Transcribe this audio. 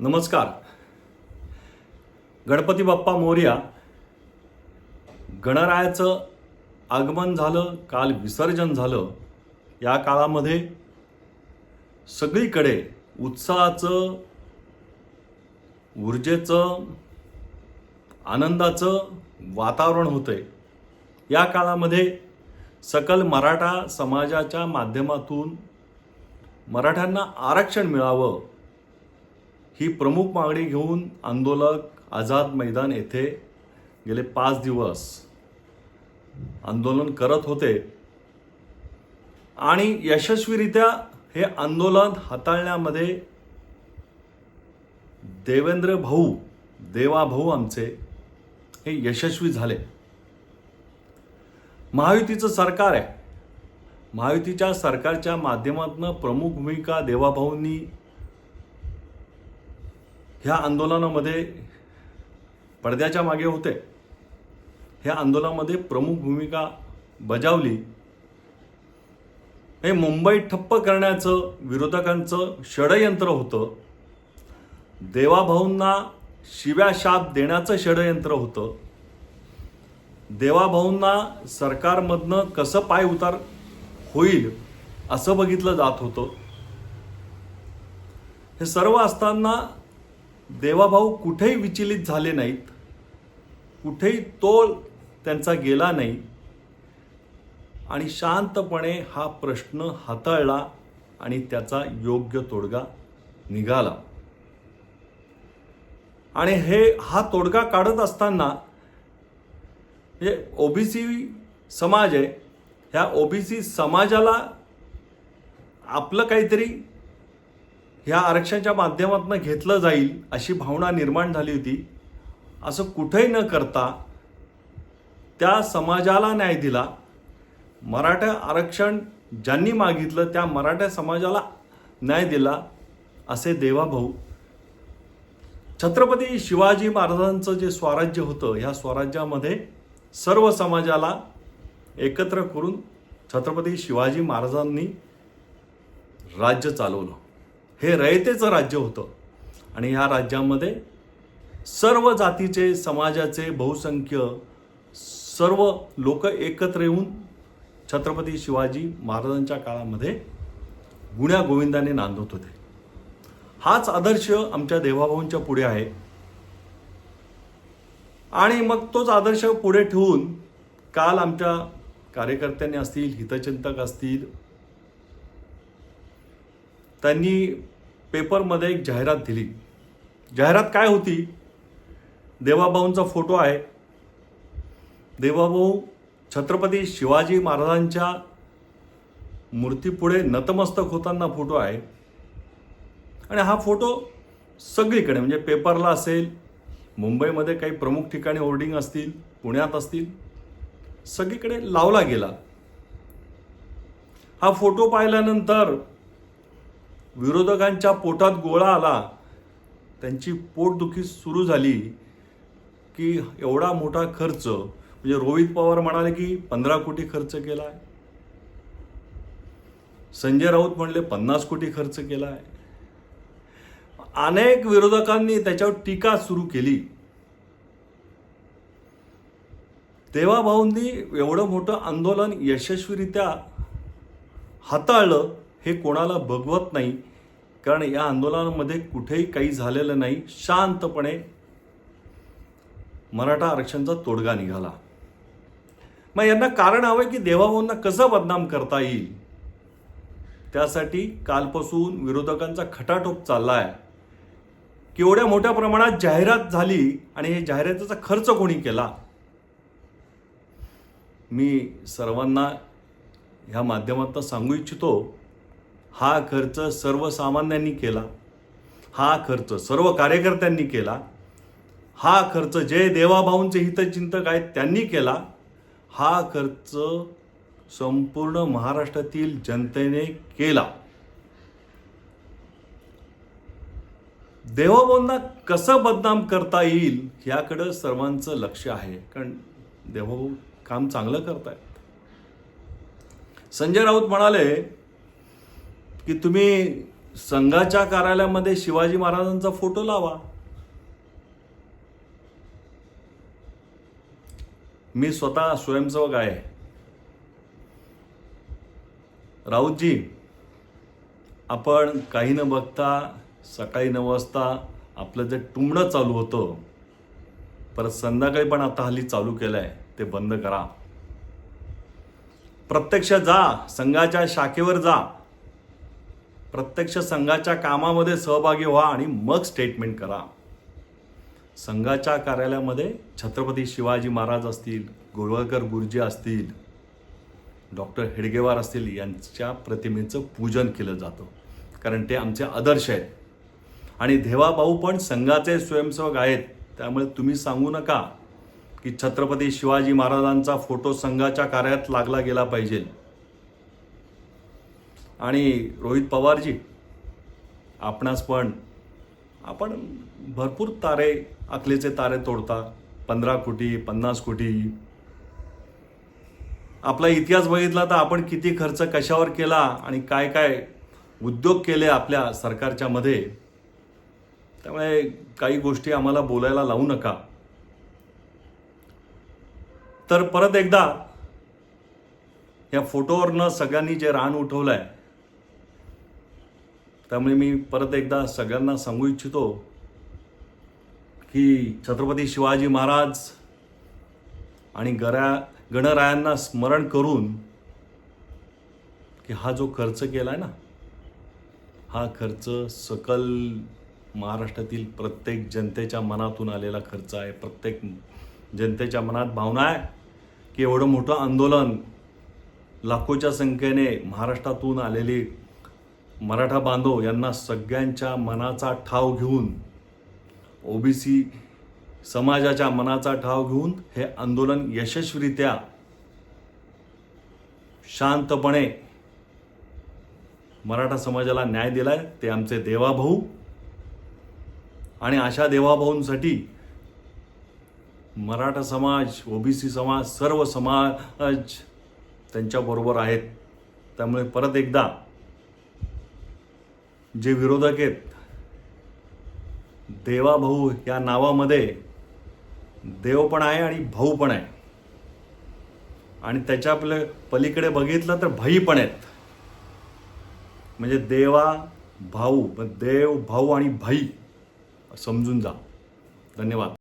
नमस्कार. गणपती बाप्पा मोर्या गणरायाचं आगमन झालं काल विसर्जन झालं. या काळामध्ये सगळीकडे उत्साहाचं ऊर्जेचं आनंदाचं वातावरण होतंय. या काळामध्ये सकल मराठा समाजाच्या माध्यमातून मराठ्यांना आरक्षण मिळावं ही प्रमुख मागणी घेऊन आंदोलक आझाद मैदान येथे गेले पाच दिवस आंदोलन करत होते. आणि यशस्वीरित्या हे आंदोलन हाताळण्यामध्ये देवेंद्र भाऊ देवा भाऊ आमचे हे यशस्वी झाले. महायुतीचं सरकार आहे. महायुतीच्या सरकारच्या माध्यमातून प्रमुख भूमिका देवाभाऊंनी ह्या आंदोलनामध्ये पडद्याच्या मागे होते. ह्या आंदोलनामध्ये प्रमुख भूमिका बजावली. हे मुंबई ठप्प करण्याचं विरोधकांचं षडयंत्र होतं. देवाभाऊंना शिव्या शाप देण्याचं षडयंत्र होतं. देवाभाऊंना सरकारमधनं कसं पाय उतार होईल असं बघितलं जात होतं. हे सर्व असताना देवाभाऊ कुठेही विचलित झाले नाहीत कुठेही तोल त्यांचा गेला नाही आणि शांतपणे हा प्रश्न हाताळला आणि त्याचा योग्य तोडगा निघाला. आणि हे हा तोडगा काढत असताना म्हणजे ओबीसी समाज आहे ह्या ओबीसी समाजाला आपलं काहीतरी ह्या आरक्षणाच्या माध्यमातून घेतलं जाईल अशी भावना निर्माण झाली होती. असं कुठेही न करता त्या समाजाला न्याय दिला. मराठा आरक्षण ज्यांनी मागितलं त्या मराठा समाजाला न्याय दिला असे देवाभाऊ. छत्रपती शिवाजी महाराजांचं जे स्वराज्य होतं ह्या स्वराज्यामध्ये सर्व समाजाला एकत्र करून छत्रपती शिवाजी महाराजांनी राज्य चालवलं. हे रयतेचं राज्य होतं. आणि ह्या राज्यामध्ये सर्व जातीचे समाजाचे बहुसंख्य सर्व लोक एकत्र येऊन छत्रपती शिवाजी महाराजांच्या काळामध्ये गुण्या गोविंदाने नांदत होते. हाच आदर्श आमच्या देवाभाऊंच्या पुढे आहे. आणि मग तोच आदर्श पुढे ठेवून काल आमच्या कार्यकर्त्यांनी असतील हितचिंतक असतील त्यांनी पेपरमध्ये एक जाहिरात दिली. जाहिरात काय होती? देवाभाऊंचा फोटो आहे. देवाभाऊ छत्रपती शिवाजी महाराजांच्या मूर्तीपुढे नतमस्तक होताना फोटो आहे. आणि हा फोटो सगळीकडे म्हणजे पेपरला असेल मुंबईमध्ये काही प्रमुख ठिकाणी होर्डिंग असतील पुण्यात असतील सगळीकडे लावला गेला. हा फोटो पाहिल्यानंतर विरोधकांच्या पोटात गोळा आला त्यांची पोटदुखी सुरू झाली की एवढा मोठा खर्च म्हणजे रोहित पवार म्हणाले की पंधरा कोटी खर्च केला आहे संजय राऊत म्हणले पन्नास कोटी खर्च केला आहे अनेक विरोधकांनी त्याच्यावर टीका सुरू केली. तेव्हा भाऊंनी एवढं मोठं आंदोलन यशस्वीरित्या हाताळलं. हे कोणाला बघवत नाही कारण या आंदोलनामध्ये कुठेही काही झालेलं नाही शांतपणे मराठा आरक्षणचा तोडगा निघाला. मग यांना कारण हवं की देवाभाऊंना कसं बदनाम करता येईल? त्यासाठी कालपासून विरोधकांचा खटाटोप चालला आहे की एवढ्या मोठ्या प्रमाणात जाहिरात झाली आणि हे जाहिरातीचा खर्च कोणी केला? मी सर्वांना ह्या माध्यमातून सांगू इच्छितो हा खर्च सर्वसामान्यांनी केला. हा खर्च सर्व कार्यकर्त्यांनी केला. हा खर्च जे देवाभाऊंचे हितचिंतक आहेत त्यांनी केला. हा खर्च संपूर्ण महाराष्ट्रातील जनतेने केला. देवाभाऊंना कसं बदनाम करता येईल याकडं सर्वांचं लक्ष आहे. कारण देवाभाऊ काम चांगलं करतायत. संजय राऊत म्हणाले की तुम्ही संघाच्या कार्यालयामध्ये शिवाजी महाराजांचा फोटो लावा. मी स्वतः स्वयंसेवक आहे. राऊतजी आपण काही न बघता सकाळी नऊ वाजता आपलं जे टुमणं चालू होतं परत संध्याकाळी पण आता हल्ली चालू केलं आहे ते बंद करा. प्रत्यक्ष जा संघाच्या शाखेवर जा. प्रत्यक्ष संघाच्या कामामध्ये सहभागी व्हा आणि मग स्टेटमेंट करा. संघाच्या कार्यालयामध्ये छत्रपती शिवाजी महाराज असतील गोळवळकर गुरुजी असतील डॉक्टर हेडगेवार असतील यांच्या प्रतिमेचं पूजन केलं जातं. कारण ते आमचे आदर्श आहेत. आणि देवाभाऊ पण संघाचे स्वयंसेवक आहेत. त्यामुळे तुम्ही सांगू नका की छत्रपती शिवाजी महाराजांचा फोटो संघाच्या कार्यात लागला गेला पाहिजे. आणि रोहित पवारजी आपणास पण. आपण भरपूर तारे आकलेचे तारे तोडता. पंधरा कोटी पन्नास कोटी. आपला इतिहास बघितला तर आपण किती खर्च कशावर केला आणि काय काय उद्योग केले आपल्या सरकारच्या मध्ये. त्यामुळे काही गोष्टी आम्हाला बोलायला लावू नका. तर परत एकदा या फोटोवरनं सगळ्यांनी जे रान उठवलं आहे त्यामुळे मी परत एकदा सगळ्यांना सांगू इच्छितो की छत्रपती शिवाजी महाराज आणि गरा गणरायांना स्मरण करून की हा जो खर्च केला आहे ना हा खर्च सकल महाराष्ट्रातील प्रत्येक जनतेच्या मनातून आलेला खर्च आहे. प्रत्येक जनतेच्या मनात भावना आहे की एवढं मोठं आंदोलन लाखोच्या संख्येने महाराष्ट्रातून आलेली मराठा बांधव यांना सगळ्यांच्या मनाचा ठाव घेऊन ओबीसी समाजाच्या मनाचा ठाव घेऊन हे आंदोलन यशस्वीरित्या शांतपणे मराठा समाजाला न्याय दिलाय ते आमचे देवाभाऊ. आणि अशा देवाभाऊंसाठी मराठा समाज ओबीसी समाज सर्व समाज त्यांच्याबरोबर आहेत. त्यामुळे परत एकदा जे विरोधक आहेत देवाभाऊ या नावामध्ये देव पण आहे आणि भाऊ पण आहे. आणि त्याच्या आपल्या पलीकडे बघितलं तर भाई पण आहेत. म्हणजे देवा भाऊ देव भाऊ आणि भाई समजून जा. धन्यवाद.